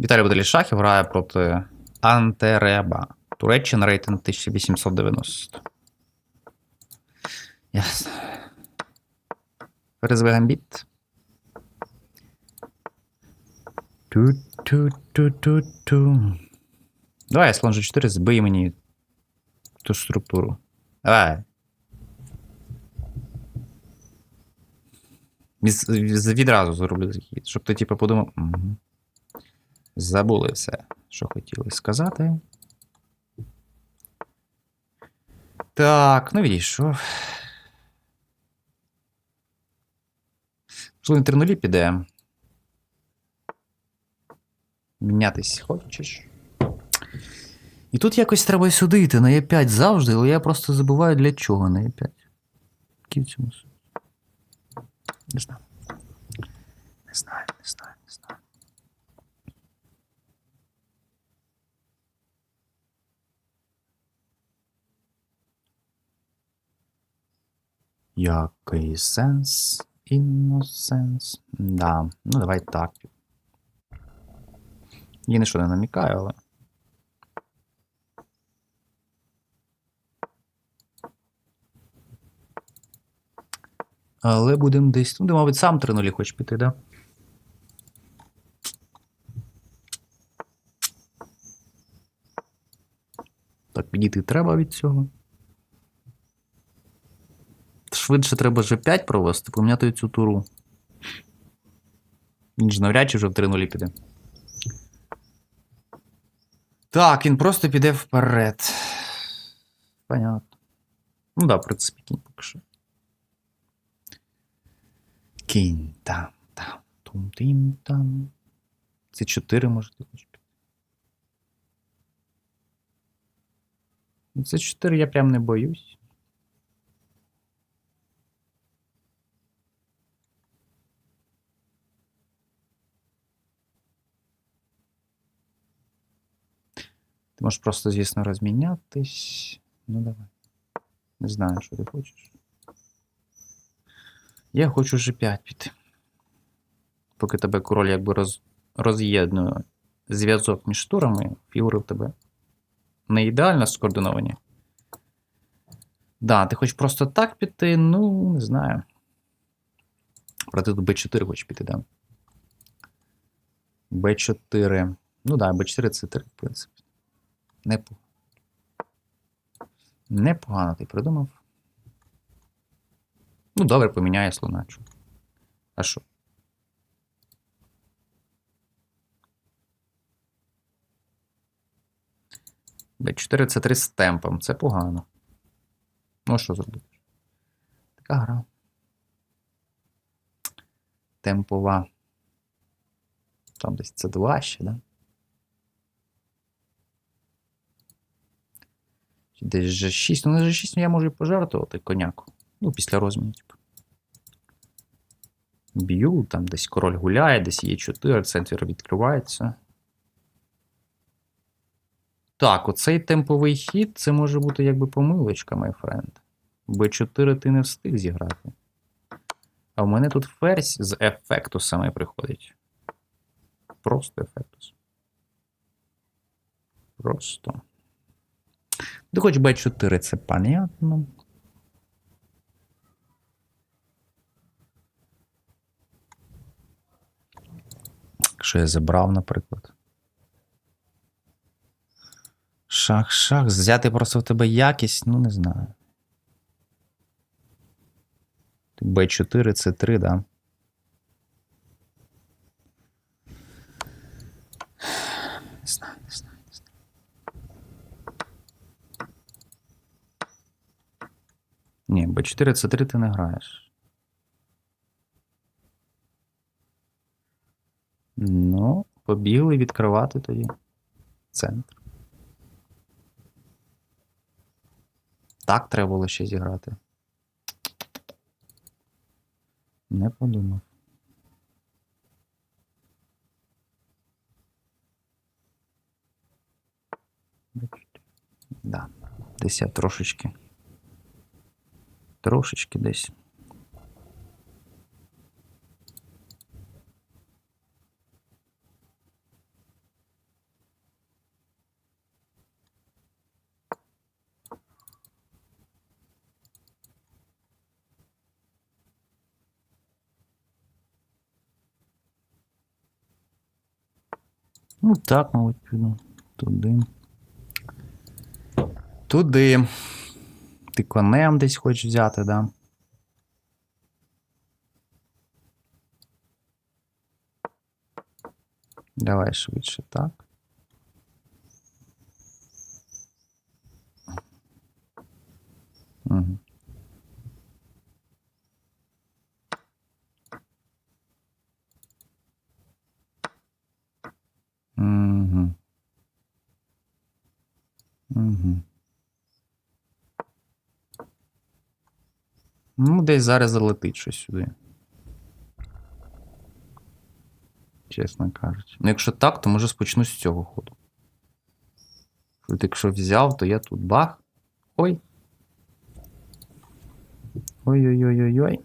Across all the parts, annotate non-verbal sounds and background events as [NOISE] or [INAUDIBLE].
Віталій Боделішахів грає проти Антереба. Туреччина рейтинг 1890. Ясно. Перезве гамбіт. Ту-ту-ту-ту-ту. Давай, слон G4, збий мені ту структуру. Давай. Відразу зроблю захід, щоб ти типу подумав. Угу. Забули все, що хотіли сказати. Так, ну відійшов. Можливо, на 3 нулі піде. Мінятись хочеш. І тут якось треба сюди йти на Е5 завжди, але я просто забуваю для чого на Е5. Який в цьому? Не знаю. Не знаю, не знаю, не знаю. Який сенс? Інносенс. Да. Ну, давай так. Я що не намікаю, але. Але будемо десь. Ну, ти, мабуть, сам 3 нулі хочеш піти, да? Так, підійти треба від цього. Швидше треба G5 провести, поміняти цю туру. Він ж навряд чи вже в 3 нулі піде. Так, він просто піде вперед. Понятно. Ну да, в принципі, кінь поки що. Кінь там, там, тум тим там. Це 4 може ти хочеш піти. Ну, Це 4 я прям не боюсь. Ти можеш просто, звісно, розмінятись. Ну, давай. Не знаю, що ти хочеш. Я хочу G5 піти. Поки тебе король якби роз... роз'єднує зв'язок між турами, фігури в тебе не ідеально скоординовані. Да, ти хочеш просто так піти, ну, не знаю. Проти тут B4 хочеш піти, да. B4. Ну да, B4 це 3, в принципі. Непогано. Непогано ти придумав. Ну, добре, поміняє слоначу. А що? Б4 це 3 з темпом. Це погано. Ну, що зробити? Така гра. Темпова. Там десь це 2 ще, да? Десь G6. Ну, на G6 я можу і пожертвувати коняку. Ну, після розміну, типу. Б'ю, там десь король гуляє, десь є 4, центр відкривається. Так, оцей темповий хід це може бути якби помилочка, май френд. Б4 ти не встиг зіграти. А в мене тут ферзь з ефектусами приходить. Просто ефектус. Просто. Ти хоч Б4, це понятно. Якщо я забрав, наприклад. Шах, шах. Взяти просто в тебе якість, ну не знаю. Б4 це 3, да? Не знаю, не знаю, не знаю. Ні, Б4 це 3 ти не граєш. Ну, побігли відкривати тоді центр. Так треба було ще зіграти. Не подумав. Да. Десь я трошечки трошечки десь. Ну так, мабуть, піду туди. Туди. Ти конем десь хочеш взяти, да? Давай швидше, так. Угу. Угу. Угу. Ну, десь зараз залетить щось сюди. Чесно кажучи. Ну, якщо так, то може спочну з цього ходу. От якщо взяв, то я тут бах. Ой. Ой-ой-ой-ой-ой.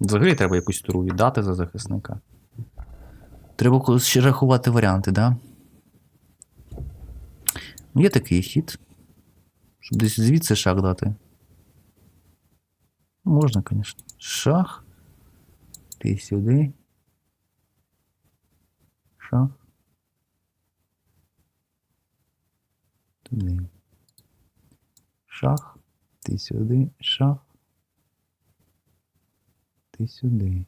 Взагалі треба якусь туру віддати за захисника. Треба ще рахувати варіанти, да? Ну, є такий хід. Щоб десь звідси шах дати. Можна, звісно. Шах. Ти сюди. Шах. Туди. Шах. Ти сюди. Шах. Ти сюди.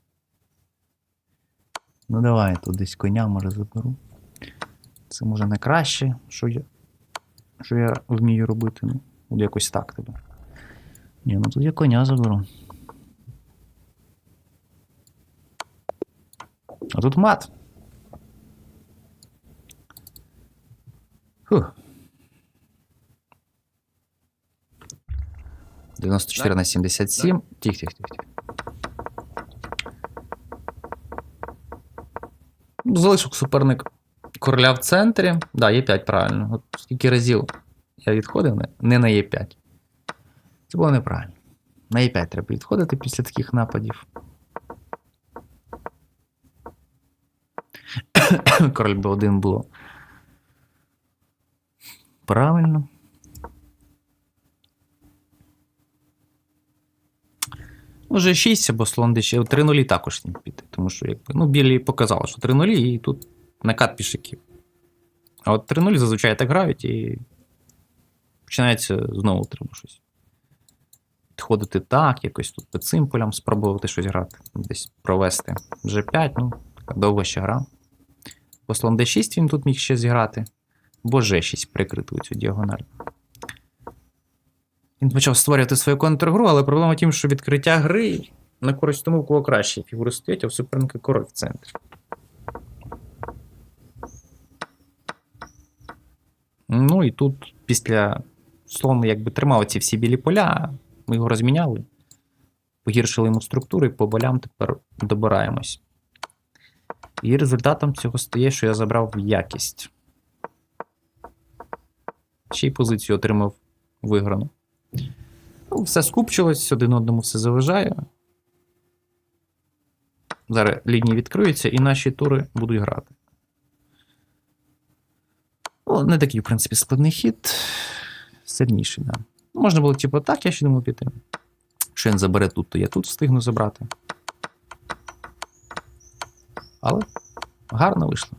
Ну давай тут десь коня може заберу. Це може не краще, що я, що я вмію робити. Ну, якось так тебе. Ні, ну тут я коня заберу. А тут мат. Фух. 94 на 77. Тих, тих, тих, тих. Ну, Залишив суперник короля в центрі. Да, Е5 правильно. От скільки разів я відходив не на Е5. Це було неправильно. На Е5 треба відходити після таких нападів. [COUGHS] Король Б1 було. Правильно. Може 6 або слон де ще 3 нулі також не піти, тому що якби, ну, білі показали, що 3 нулі і тут накат пішаків. А от 3 нулі зазвичай так грають і починається знову треба щось. Підходити так, якось тут під цимполем спробувати щось грати, десь провести. G5, ну, така довга ще гра. По слон D6 він тут міг ще зіграти, бо G6 прикрити цю діагональ. Він почав створювати свою контргру, але проблема в тім, що відкриття гри на користь тому, у кого краще фігури стоять, а в суперника король в центрі. Ну і тут після слон якби тримав ці всі білі поля, ми його розміняли, погіршили йому структуру і по болям тепер добираємось. І результатом цього стає, що я забрав якість. Ще й позицію отримав виграну. Ну, все скупчилось, один одному все заважає. Зараз лінії відкриються, і наші тури будуть грати. Ну, не такий, в принципі, складний хід. Сильніший, да. Можна було, типу, так, я ще думав піти. Якщо він забере тут, то я тут встигну забрати. Але гарно вийшло.